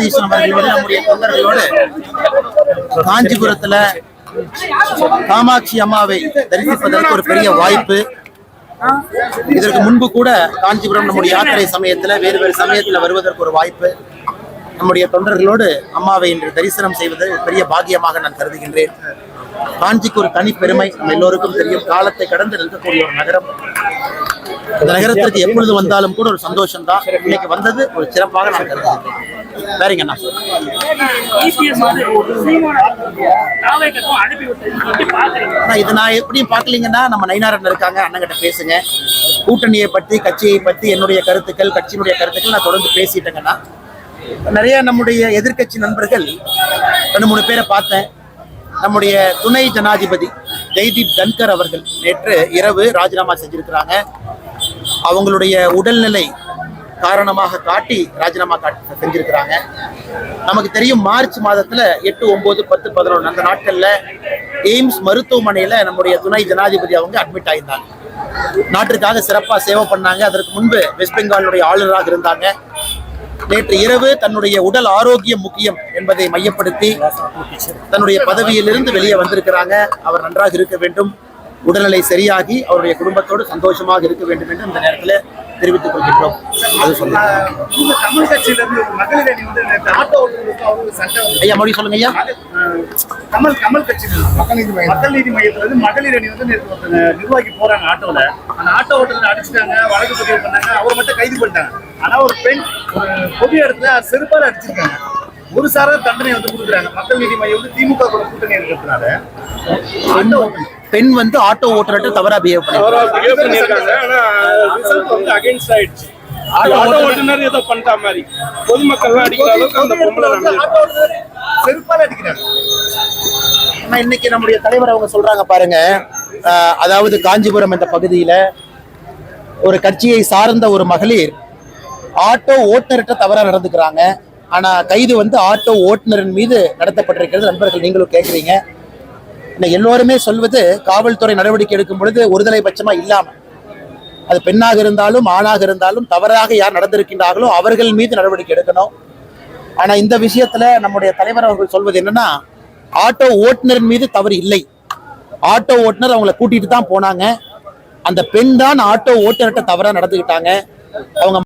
ஜெகதீசன் அவர்களோடு நம்முடைய தொண்டர்களோடு காஞ்சிபுரத்துல காமாட்சி அம்மாவை தரிசிப்பதற்கு ஒரு பெரிய வாய்ப்பு. இதற்கு முன்பு கூட காஞ்சிபுரம் நம்முடைய யாத்திரை சமயத்துல வேறு வேறு சமயத்துல வருவதற்கு ஒரு வாய்ப்பு. நம்முடைய தொண்டர்களோடு அம்மாவை இன்று தரிசனம் செய்வது பெரிய பாகியமாக நான் கருதுகின்றேன். காஞ்சிக்கு ஒரு தனி பெருமை நம்ம எல்லோருக்கும் தெரியும். காலத்தை கடந்து நிற்கக்கூடிய ஒரு நகரம். இந்த நகரத்திற்கு எப்பொழுது வந்தாலும் கூட ஒரு சந்தோஷம் தான் இன்னைக்கு வந்தது ஒரு சிறப்பாக நான் கருதுகிறேன் எப்படி பாக்குறீங்க ஆனா இது நான் எப்படியும் பார்க்கலீங்கன்னா நம்ம நயினாரன் இருக்காங்க அண்ணங்கிட்ட பேசுங்க. கூட்டணியை பத்தி கட்சியை பத்தி என்னுடைய கருத்துக்கள் கட்சியினுடைய கருத்துக்கள் நான் தொடர்ந்து பேசிட்டேங்கன்னா நிறைய நம்முடைய எதிர்க்கட்சி நண்பர்கள் ரெண்டு மூணு பேரை பார்த்தேன். நம்முடைய துணை ஜனாதிபதி ஜெய்தீப் தன்கர் அவர்கள் நேற்று இரவு ராஜினாமா செஞ்சிருக்கிறாங்க. அவங்களுடைய உடல்நிலை காரணமாக காட்டி ராஜினாமா காட்டி செஞ்சிருக்கிறாங்க. நமக்கு தெரியும் மார்ச் மாதத்துல எட்டு ஒன்பது பத்து பதினொன்று அந்த நாட்கள்ல எய்ம்ஸ் மருத்துவமனையில நம்முடைய துணை ஜனாதிபதி அவங்க அட்மிட் ஆயிருந்தாங்க. நாட்டிற்காக சிறப்பா சேவை பண்ணாங்க. அதற்கு முன்பு வெஸ்ட் பெங்காலுடைய ஆளுநராக இருந்தாங்க. நேற்று இரவு தன்னுடைய உடல் ஆரோக்கியம் முக்கியம் என்பதை மையப்படுத்தி தன்னுடைய பதவியிலிருந்து வெளியே வந்திருக்கிறாங்க. அவர் நன்றாக இருக்க வேண்டும். உடல்நிலை சரியாகி அவருடைய குடும்பத்தோடு சந்தோஷமாக இருக்க வேண்டும் என்று இந்த நேரத்தில் தெரிவித்துக் கொள்கின்றோம். அது சொல்லுங்க. இந்த தமிழ் கட்சியில இருந்து ஒரு மகளிர் அணி வந்து நேத்து ஆட்டோ ஓட்டுநருக்கு வந்து ஐயா மறுபடியும் சொல்லுங்க ஐயா. கமல் கமல் கட்சியில மக்கள் நீதி மையம். மக்கள் நீதி மையத்துல இருந்து மகளிர் அணி வந்து நேற்று நிர்வாகி போறாங்க ஆட்டோல. அந்த ஆட்டோ ஓட்டுநர் அடிச்சிட்டாங்க வழக்கு பதிவு பண்ணாங்க அவர் மட்டும் கைது பண்ணிட்டாங்க. ஆனா ஒரு பெண் ஒரு பொது இடத்துல செருப்பால அடிச்சிருக்காங்க. ஒரு சாரா தண்டனை வந்து கொடுக்குறாங்க. மக்கள் நீதி மையம் வந்து திமுக கூட கூட்டணி இருக்கிறதுனால. பெண் வந்து ஆட்டோ ஓட்டுறட்டு தவறா பிஹேவ் பண்ணி ஆட்டோ ஓட்டுநர் ஏதோ பண்ணிட்ட மாதிரி. அடிக்கிற அளவுக்கு அந்த பொம்பளை செருப்பால அடிக்கிறாங்க. இன்னைக்கு நம்முடைய தலைவர் அவங்க சொல்றாங்க பாருங்க. அதாவது காஞ்சிபுரம் என்ற பகுதியில ஒரு கட்சியை சார்ந்த ஒரு மகளிர் ஆட்டோ ஓட்டுநர்கிட்ட தவறா நடந்துக்கிறாங்க. ஆனா கைது வந்து ஆட்டோ ஓட்டுநரின் மீது நடத்தப்பட்டிருக்கிறது. நண்பர்கள் நீங்களும் கேட்குறீங்க எல்லோருமே சொல்வது காவல்துறை நடவடிக்கை எடுக்கும் பொழுது ஒருதலை பட்சமா இல்லாம. அது பெண்ணாக இருந்தாலும் ஆணாக இருந்தாலும் தவறாக யார் நடந்திருக்கின்றார்களோ அவர்கள் மீது நடவடிக்கை எடுக்கணும். ஆனா இந்த விஷயத்துல நம்முடைய தலைவர் அவர்கள் சொல்வது என்னன்னா ஆட்டோ ஓட்டுநரின் மீது தவறு இல்லை. ஆட்டோ ஓட்டுநர் அவங்கள கூட்டிட்டு தான் போனாங்க. அந்த பெண் தான் ஆட்டோ ஓட்டுநர்கிட்ட தவறா நடந்துக்கிட்டாங்க அவங்க